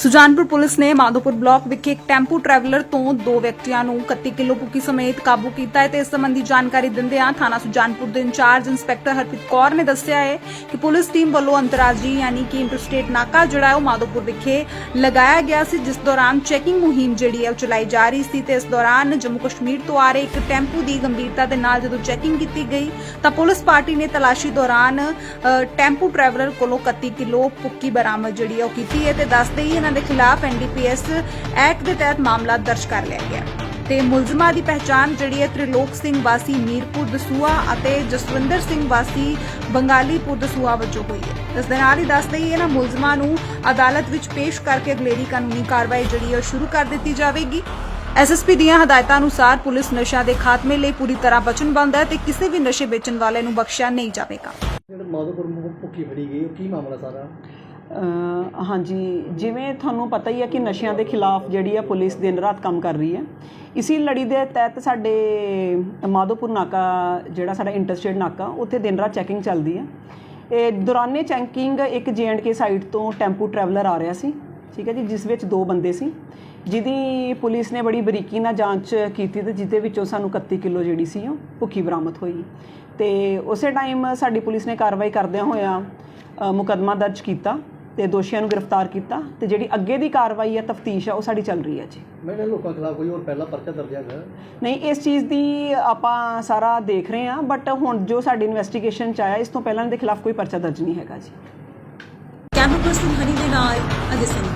Sujanpur police ਨੇ Madhopur block ਵਿਖੇ ਇੱਕ ਟੈਂਪੂ ਟਰੈਵਲਰ ਤੋਂ ਦੋ ਵਿਅਕਤੀਆਂ ਨੂੰ 31 ਕਿਲੋ ਭੁੱਕੀ ਸਮੇਤ ਕਾਬੂ ਕੀਤਾ ਹੈ ਤੇ ਇਸ ਸੰਬੰਧੀ ਜਾਣਕਾਰੀ ਦਿੰਦਿਆਂ ਥਾਣਾ ਸੁਜਾਨਪੁਰ ਦੇ ਇੰਚਾਰਜ ਇੰਸਪੈਕਟਰ ਹਰਪ੍ਰੀਤ ਕੌਰ ਨੇ ਦੱਸਿਆ ਹੈ ਕਿ ਪੁਲਿਸ ਟੀਮ ਵੱਲੋਂ ਅੰਤਰਰਾਜੀ ਯਾਨੀ ਕਿ ਇੰਟਰਸਟੇਟ ਨਾਕਾ ਜਿਹੜਾ ਹੈ ਉਹ ਮਾਧੋਪੁਰ ਵਿਖੇ ਲਗਾਇਆ ਗਿਆ ਸੀ, ਜਿਸ ਦੌਰਾਨ ਚੈਕਿੰਗ ਮੁਹਿੰਮ ਜਿਹੜੀ ਹੈ ਉਹ ਚਲਾਈ ਜਾ ਰਹੀ ਸੀ ਤੇ ਇਸ ਦੌਰਾਨ ਜੰਮੂ ਕਸ਼ਮੀਰ ਤੋਂ ਆ ਰਹੇ ਇੱਕ ਟੈਂਪੂ ਦੀ ਗੰਭੀਰਤਾ ਦੇ ਨਾਲ ਜਦੋਂ ਚੈਕਿੰਗ ਕੀਤੀ ਗਈ ਤਾਂ ਪੁਲਿਸ ਪਾਰਟੀ ਨੇ ਤਲਾਸ਼ੀ ਦੌਰਾਨ ਟੈਂਪੂ ਟਰੈਵਲਰ ਕੋਲੋਂ 31 ਕਿਲੋ ਭੁੱਕੀ ਬਰਾਮਦ ਜਿਹੜੀ ਹੈ ਉਹ ਕੀਤੀ ਹੈ ਤੇ ਦੱਸਦੇ ਹੀ ਇਹਨਾਂ ਦੇ ਖਿਲਾਫ ਐਨਡੀਪੀਐਸ ਐਕਟ ਦੇ ਤਹਿਤ ਮਾਮਲਾ ਦਰਜ ਕਰ ਲਿਆ ਗਿਆ ਤੇ ਮੁਲਜ਼ਮਾਂ ਦੀ ਪਹਿਚਾਣ ਜਿਹੜੀ ਹੈ ਤ੍ਰਿਲੋਕ ਸਿੰਘ ਵਾਸੀ, ਮੀਰਪੁਰ ਦਸੂਆ ਅਤੇ ਜਸਵਿੰਦਰ ਸਿੰਘ ਵਾਸੀ ਬੰਗਾਲੀਪੁਰ ਦਸੂਆ ਵਜੋਂ ਹੋਈ ਹੈ। ਇਸ ਦੇ ਨਾਲ ਹੀ ਦੱਸਦੇ ਹੀ ਇਹਨਾਂ ਮੁਲਜ਼ਮਾਂ ਨੂੰ ਅਦਾਲਤ ਵਿੱਚ ਪੇਸ਼ ਕਰਕੇ ਅਗਲੇਰੀ ਕਾਨੂੰਨੀ ਕਾਰਵਾਈ ਜਿਹੜੀ ਹੈ ਸ਼ੁਰੂ ਕਰ ਦਿੱਤੀ ਜਾਵੇਗੀ। ਐਸਐਸਪੀ ਦੀਆਂ ਹਦਾਇਤਾਂ ਅਨੁਸਾਰ ਪੁਲਿਸ ਨਸ਼ਾ ਦੇ ਖਾਤਮੇ ਲਈ ਪੂਰੀ ਤਰ੍ਹਾਂ ਵਚਨਬੰਦ ਹੈ ਤੇ ਕਿਸੇ ਵੀ ਨਸ਼ੇ ਵੇਚਣ ਵਾਲੇ ਨੂੰ ਬਖਸ਼ਿਆ ਨਹੀਂ ਜਾਵੇਗਾ। ਜਿਹੜਾ ਮਾਧੋਪੁਰ ਮੁ- ਫੜੀ ਗਈ, ਉਹ ਕੀ ਮਾਮਲਾ ਸਾਰਾ? ਹਾਂਜੀ ਜਿਵੇਂ ਤੁਹਾਨੂੰ ਪਤਾ ਹੀ ਹੈ ਕਿ ਨਸ਼ਿਆਂ ਦੇ ਖਿਲਾਫ ਜਿਹੜੀ ਹੈ ਪੁਲਿਸ ਦਿਨ ਰਾਤ ਕੰਮ ਕਰ ਰਹੀ ਹੈ। ਇਸੀ ਲੜੀ ਦੇ ਤਹਿਤ ਸਾਡੇ ਮਾਧੋਪੁਰ ਨਾਕਾ ਜਿਹੜਾ ਸਾਡਾ ਇੰਟਰਸਟੇਟ ਨਾਕਾ ਉੱਥੇ ਦਿਨ ਰਾਤ ਚੈਕਿੰਗ ਚੱਲਦੀ ਹੈ। ਇਹ ਦੌਰਾਨੇ ਚੈਕਿੰਗ ਇੱਕ ਕੇ ਸਾਈਡ ਤੋਂ ਟੈਂਪੂ ਟਰੈਵਲਰ ਆ ਰਿਹਾ ਸੀ ਠੀਕ ਹੈ ਜੀ ਜਿਸ ਵਿੱਚ ਦੋ ਬੰਦੇ ਸੀ। ਜਿਹਦੀ ਪੁਲਿਸ ਨੇ ਬੜੀ ਬਰੀਕੀ ਨਾਲ ਜਾਂਚ ਕੀਤੀ ਤੇ ਜਿਹਦੇ ਵਿੱਚੋਂ ਸਾਨੂੰ 31 ਕਿਲੋ ਜਿਹੜੀ ਸੀ ਉਹ ਭੁੱਖੀ ਬਰਾਮਦ ਹੋਈ। ਤੇ ਉਸੇ ਟਾਈਮ ਸਾਡੀ ਪੁਲਿਸ ਨੇ ਕਾਰਵਾਈ ਕਰਦਿਆਂ ਹੋਇਆਂ ਅ, ਮੁਕੱਦਮਾ ਦਰਜ ਕੀਤਾ। ਤੇ ਦੋਸ਼ੀਆਂ ਨੂੰ ਗ੍ਰਿਫਤਾਰ ਕੀਤਾ ਤੇ ਜਿਹੜੀ ਅੱਗੇ ਦੀ ਕਾਰਵਾਈ ਹੈ ਤਫਤੀਸ਼ ਹੈ ਉਹ ਸਾਡੀ ਚੱਲ ਰਹੀ ਹੈ ਜੀ। ਮੈਂ ਕਿਹਾ ਲੋਕਾਂ ਖਿਲਾਫ ਕੋਈ ਹੋਰ ਪਹਿਲਾ ਪਰਚਾ ਦਰਜ ਹੈਗਾ। ਨਹੀਂ ਇਸ ਚੀਜ਼ ਦੀ ਆਪਾਂ ਸਾਰਾ ਦੇਖ ਰਹੇ ਹਾਂ ਬਟ ਹੁਣ ਜੋ ਸਾਡੀ ਇਨਵੈਸਟੀਗੇਸ਼ਨ ਚ ਆਇਆ ਇਸ ਤੋਂ ਪਹਿਲਾਂ ਦੇ ਖਿਲਾਫ ਕੋਈ ਪਰਚਾ ਦਰਜ ਨਹੀਂ ਹੈਗਾ ਜੀ। ਕੈਮਰਾ ਪਰਸਨ ਹਨੀ ਦੇ ਨਾਲ ਅਜੇ ਸਿੰਘ।